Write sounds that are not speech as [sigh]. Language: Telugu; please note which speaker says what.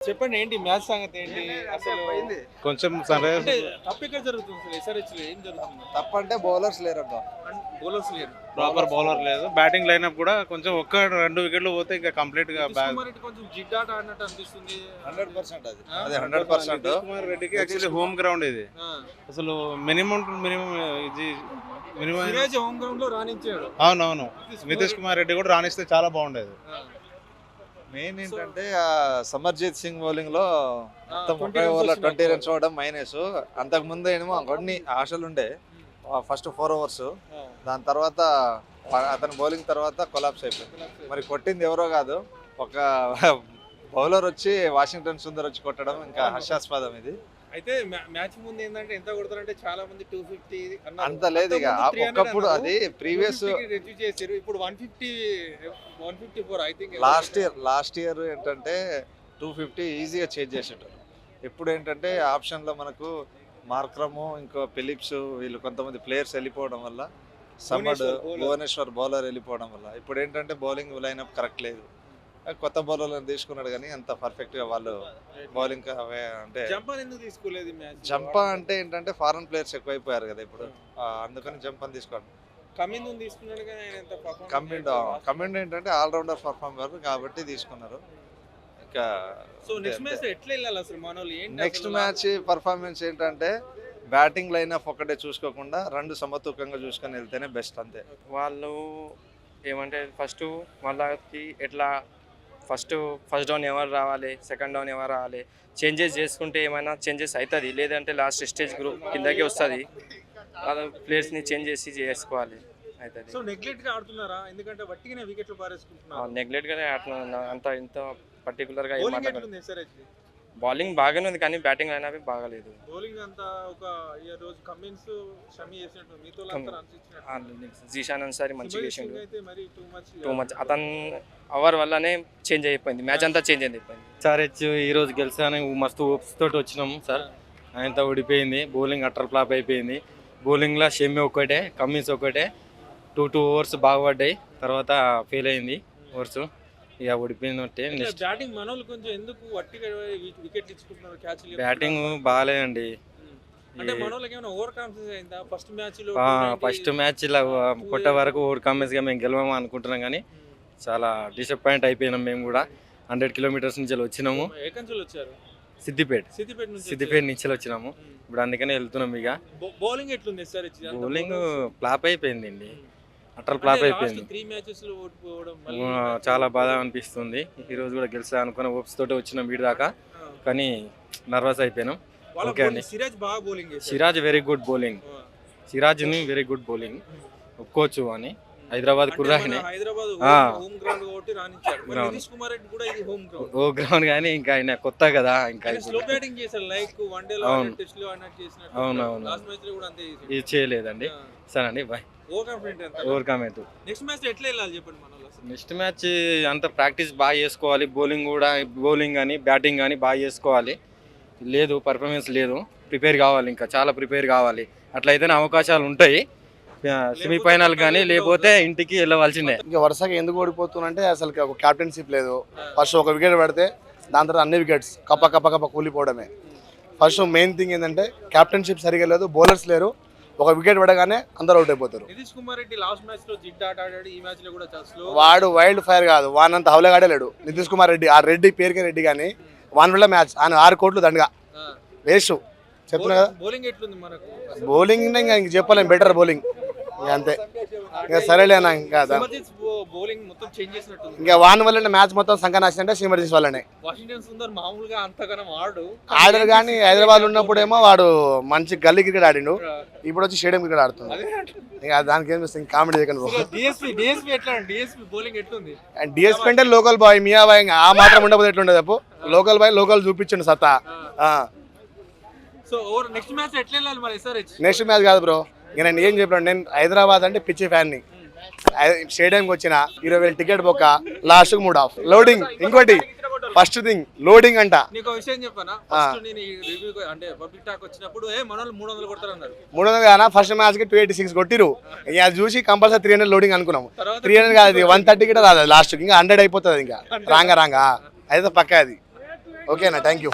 Speaker 1: చెప్పండి ఏంటి మ్యాచ్ సంగతి ఏంటి? అసలు
Speaker 2: కొంచెం సరే.
Speaker 1: అంటే తప్పు ఎక్కడ జరుగుతుంది అసలు ఎస్ఆర్హెచ్లో ఏం జరుగుతుంది?
Speaker 3: తప్పంటే బౌలర్స్ లేరబ్బా.
Speaker 1: బౌలర్స్ లేరు.
Speaker 2: ప్రాపర్ బౌలర్ లేదు. బ్యాటింగ్ లైనప్ కూడా కొంచెం ఒక్క రెండు వికెట్లు పోతే ఇంకా
Speaker 1: కంప్లీట్గా కుమార్ రెడ్డి కొంచెం జిడ్డాట అన్నట్టు అనిపిస్తుంది.
Speaker 3: హండ్రెడ్ పర్సెంట్ అది? అది హండ్రెడ్ పర్సెంట్.
Speaker 2: కుమార్ రెడ్డికి యాక్చువల్లీ హోమ్ గ్రౌండ్ ఇది.
Speaker 1: ఆ.
Speaker 2: అసలు మినిమం మినిమం ఇది మినిమం
Speaker 1: సిరాజ్ హోమ్ గ్రౌండ్లో రాణించాడు.
Speaker 2: అవునవును. నితీష్ కుమార్ రెడ్డి కూడా రాణిస్తే చాలా బాగుండేది.
Speaker 1: ఆ.
Speaker 3: మెయిన్ ఏంటంటే ఆ సమర్జిత్ సింగ్ బౌలింగ్లో మొత్తం
Speaker 1: 20
Speaker 3: ముప్పై ఓవర్ల. ట్వంటీ రన్స్ చూడడం మైనస్ అంతకు ముందు ఏమో కొన్ని ఆశలు ఉండే. First four overs. దాని తర్వాత అతని బౌలింగ్ తర్వాత కొలాప్స్ అయిపోయింది. మరి కొట్టింది ఎవరో కాదు ఒక [laughs] బౌలర్ వచ్చి వాషింగ్టన్ సుందర్ వచ్చి కొట్టడం ఇంకా హర్షాస్పదం ఇది.
Speaker 1: అయితే మ్యాచ్ ముందు ఏంటంటే ఎంత కొడతారంటే చాలా మంది టూ ఫిఫ్టీ
Speaker 3: అంత లేదు ఇక. ఆ ఒక్కప్పుడు అది ప్రీవియస్
Speaker 1: రివ్యూ చేశారు ఇప్పుడు one fifty one fifty four I think
Speaker 3: last year last year ఏంటంటే టూ ఫిఫ్టీ ఈజీగా చేంజ్ చేసేటారు ఇప్పుడు ఏంటంటే ఆప్షన్లో మనకు మార్క్రము ఇంకో ఫిలిప్స్ వీళ్ళు కొంతమంది ప్లేయర్స్ వెళ్ళిపోవడం వల్ల సమ్మడ్
Speaker 1: భువనేశ్వర్
Speaker 3: బౌలర్. వెళ్ళిపోవడం వల్ల. ఇప్పుడు ఏంటంటే బౌలింగ్ లైనప్ కరెక్ట్ లేదు. కొత్త బౌలర్లను తీసుకున్నాడు కానీ అంత పర్ఫెక్ట్గా వాళ్ళు బౌలింగ్ అంటే
Speaker 1: తీసుకోలేదు మ్యాచ్
Speaker 3: జంపా అంటే ఏంటంటే ఫారెన్ ప్లేయర్స్ ఎక్కువైపోయారు కదా ఇప్పుడు. అందుకని జంపని తీసుకోండి. కమిండ్. కమిండ్ ఏంటంటే ఆల్రౌండర్ పర్ఫార్మర్ కాబట్టి తీసుకున్నారు. ఇంకా
Speaker 1: సో నెక్స్ట్ మ్యాచ్ ఎట్లా వెళ్ళాలి అసలు మన వాళ్ళు ఏంటి
Speaker 3: నెక్స్ట్ మ్యాచ్ పర్ఫార్మెన్స్ ఏంటంటే బ్యాటింగ్ లైన్ ఆఫ్ ఒకటే చూసుకోకుండా రెండు సమతూకంగా చూసుకొని వెళ్తేనే బెస్ట్ అంతే.
Speaker 4: వాళ్ళు ఏమంటే ఫస్ట్ వాళ్ళకి ఎట్లా ఫస్ట్ ఫస్ట్ డౌన్ ఎవరు రావాలి సెకండ్ డౌన్ ఎవరు రావాలి చేంజెస్ చేసుకుంటే ఏమైనా చేంజెస్ అవుతుంది? లేదంటే లాస్ట్ స్టేజ్ గ్రూప్ కిందకి వస్తుంది. వాళ్ళ ప్లేయర్స్ని చేంజ్ చేసి చేసుకోవాలి అవుతుంది.
Speaker 1: సో ఆడుతున్నారా? ఎందుకంటే వట్టిగానే వికెట్లు పారేసుకుంటున్నారు.
Speaker 4: నెగ్లెక్ట్గానే ఆడుతున్నాను. అంత ఇంత పర్టికులర్గా
Speaker 1: బౌలింగ్
Speaker 4: బాగానే ఉంది కానీ బ్యాటింగ్ అయినా బాగాలేదు.
Speaker 1: బౌలింగ్ అంతా ఒక ఈ రోజు కమిన్స్ షమి చేసినట్టు మీతో అంతా రన్స్ ఇచ్చినట్టు.
Speaker 4: జీషాన్ అన్సారి మంచిగా చేసిండు.
Speaker 1: టూ మచ్
Speaker 4: టూ మచ్ అతను అవర్ వల్లనే చేంజ్ అయిపోయింది. మ్యాచ్ అంతా చేంజ్ అయిపోయింది.
Speaker 5: సార్హెచ్ ఈ రోజు గెలిచాని. మస్తు హోప్స్ తోటి వచ్చినాము సార్. ఆయనతో ఓడిపోయింది. బౌలింగ్ అట్టర్ ఫ్లాప్ అయిపోయింది. బౌలింగ్లో షెమ్మి ఒకటే కమ్మిన్స్ ఒకటే టూ టూ ఓవర్స్ బాగా పడ్డాయి. తర్వాత ఫెయిల్ అయింది. ఓవర్స్ ఇక నెక్స్ట్
Speaker 1: బ్యాటింగ్ మనోళ్ళు కొంచెం ఎందుకు వట్టిగా వికెట్లు ఇచ్చుకుంటున్నారు? క్యాచ్
Speaker 5: బ్యాటింగ్ బాగాలేదండి.
Speaker 1: అంటే మనోళ్ళకి ఏమైనా ఓవర్ కాన్ఫిడెన్స్ అయిందా? ఫస్ట్ మ్యాచ్లో
Speaker 5: ఫస్ట్ మ్యాచ్ ఇలా కొట్టే వరకు ఓడి కమ్మేసిగా మేము గెలవము అనుకుంటున్నాం కానీ చాలా డిసప్పాయింట్ అయిపోయినాం మేము కూడా. హండ్రెడ్ కిలోమీటర్స్ నుంచి వచ్చినాము.
Speaker 1: వచ్చారు?
Speaker 5: సిద్దిపేట.
Speaker 1: సిద్దిపేట
Speaker 5: సిద్దిపేట నుంచి వచ్చినాము. ఇప్పుడు అందుకనే వెళ్తున్నాం ఇక.
Speaker 1: బౌలింగ్ ఎట్లుంది సార్
Speaker 5: బౌలింగ్ ఫ్లాప్ అయిపోయింది అటర్ ఫ్లాప్ అయిపోయింది.
Speaker 1: త్రీ మ్యాచెస్
Speaker 5: చాలా బాధ అనిపిస్తుంది. ఈ రోజు కూడా గెలిచా అనుకున్న ఓప్స్ తోటి వచ్చినాం వీడి దాకా. కానీ నర్వస్ అయిపోయినాం. ఓకే అండి.
Speaker 1: సిరాజ్ బాగా bowling
Speaker 5: Siraj very good bowling సిరాజ్ని very good bowling ఒప్పుకోవచ్చు అని. హైదరాబాద్ కుర్రాని
Speaker 1: హైదరాబాద్. హోమ్ గ్రౌండ్ కాబట్టి రాణించాడు మరి
Speaker 5: Ground.
Speaker 1: నితీష్ కుమార్ రెడ్డి కూడా ఇది హోమ్ గ్రౌండ్.
Speaker 5: ఓ గ్రౌండ్ కానీ ఇంకా ఆయన కొత్త కదా ఇంకా
Speaker 1: ఆయన స్లో బ్యాటింగ్ చేశాడు. లైక్ వన్ డే లో
Speaker 5: అవును.
Speaker 1: టెస్ట్లో అన్నట్టు చేసినట్టు
Speaker 5: అవును, అవును.
Speaker 1: లాస్ట్ మ్యాచ్లో కూడా అంతే చేశాడు.
Speaker 5: ఇది చేయలేదండి. సరే అండి బాయ్
Speaker 1: ఓవర్ కాన్ఫిడెంట్ ఎంత?
Speaker 5: ఓవర్ కమెంట్
Speaker 1: నెక్స్ట్ మ్యాచ్ ఎట్లా వెళ్ళాలి చెప్పండి మన వాళ్ళు అసలు?
Speaker 5: నెక్స్ట్ మ్యాచ్ అంత ప్రాక్టీస్ బాగా చేసుకోవాలి. బౌలింగ్ కూడా బౌలింగ్ కానీ బ్యాటింగ్ కానీ బాగా చేసుకోవాలి. లేదు పర్ఫార్మెన్స్ లేదు. ప్రిపేర్ కావాలి ఇంకా చాలా ప్రిపేర్ కావాలి. అట్లయితేనే అవకాశాలు ఉంటాయి. సెమీఫైనల్ కానీ లేకపోతే ఇంటికి వెళ్ళవలసిందే.
Speaker 6: ఇంకా వరుసగా ఎందుకు ఓడిపోతున్నంటే అసలు ఒక క్యాప్టెన్షిప్ లేదు. ఫస్ట్ ఒక వికెట్ పడితే దాని తర్వాత అన్ని వికెట్స్ కప్ప కప్ప కప్ప కూలిపోవడమే. ఫస్ట్ మెయిన్ థింగ్ ఏంటంటే క్యాప్టెన్షిప్ సరిగా లేదు బౌలర్స్ లేరు. ఒక వికెట్ పడగానే అందరు అవుట్ అయిపోతారు.
Speaker 1: నితీష్ కుమార్ రెడ్డి లాస్ట్ మ్యాచ్లో జిడ్ ఆట ఆడాడు ఈ మ్యాచ్లో కూడా చాలా స్లో
Speaker 6: వాడు వైల్డ్ ఫైర్ కాదు వానంత హౌలగాడే లేడు నితీష్ కుమార్ రెడ్డి ఆ రెడ్డి పేరుకే రెడ్డి కానీ వన్ వల్ల మ్యాచ్ ఆయన ఆరు కోట్లు దండగా. వేస్ట్. చెప్తున్నా కదా.
Speaker 1: బౌలింగ్ ఎట్లుంది మనకు?
Speaker 6: బౌలింగ్ ఇంకా ఇంక చెప్పలేం బెటర్ బౌలింగ్ అంతే. ఇంకా సరేలేనా ఇంకా
Speaker 1: బౌలింగ్ మొత్తం చేంజ్
Speaker 6: ఇంకా వాన్ వల్లనే మ్యాచ్ మొత్తం సంకనాశనం అంటే సిమర్జీస్ వల్లనే.
Speaker 1: వాషింగ్టన్ సుందర్ మామూలుగా అంతగానం ఆడు
Speaker 6: ఆడరు కానీ హైదరాబాద్ ఉన్నప్పుడేమో వాడు మంచి గల్లీ క్రికెట్ ఆడిండు. ఇప్పుడు వచ్చి స్టేడియం క్రికెట్ ఆడుతుంది ఇక దానికి ఏం చేస్తుంది కామెడీ చేయకండి
Speaker 1: డిఎస్పీ డిఎస్పీ ఎట్లా డిఎస్పీ బౌలింగ్ ఎట్లుంది?
Speaker 6: అండ్ డిఎస్పీ అంటే లోకల్ బాయ్ మియా బాయ్ ఆ మాత్రం ఉండకపోతే ఎట్లుండదు చెప్పు? లోకల్ బాయ్ లోకల్ చూపించండి సత్తా.
Speaker 1: సో నెక్స్ట్ మ్యాచ్ ఎట్లా వెళ్ళాలి మరి? ఎస్ఆర్హెచ్
Speaker 6: నెక్స్ట్ మ్యాచ్ కాదు బ్రో ఇక నేను ఏం చెప్పాను నేను హైదరాబాద్ అంటే పిచ్చి ఫ్యాన్ని. స్టేడియంకి వచ్చిన ఇరవై వేలు టికెట్ బొక్క లాస్ట్ మూడ్ ఆఫ్ లోడింగ్ ఇంకోటి ఫస్ట్ థింగ్ లోడింగ్ అంట.
Speaker 1: నీకు ఒక విషయం చెప్పానా? ఫస్ట్ నేను ఈ రివ్యూ అంటే పబ్లిక్ టాక్ వచ్చినప్పుడు ఏ మన వాళ్ళు మూడు వందలు
Speaker 6: మూడు కానా ఫస్ట్ మ్యాచ్కి టూ ఎయిటీ సిక్స్ కొట్టిరు. ఇక అది చూసి కంపల్సరీ త్రీ హండ్రెడ్ లోడింగ్ అనుకున్నాం త్రీ హండ్రెడ్ కాదు వన్ థర్టీ కూడా రాదు లాస్ట్ ఇంకా హండ్రెడ్ అయిపోతుంది ఇంకా. రాంగా రాంగా. అయితే పక్క అది.
Speaker 1: ఓకేనా థ్యాంక్ యూ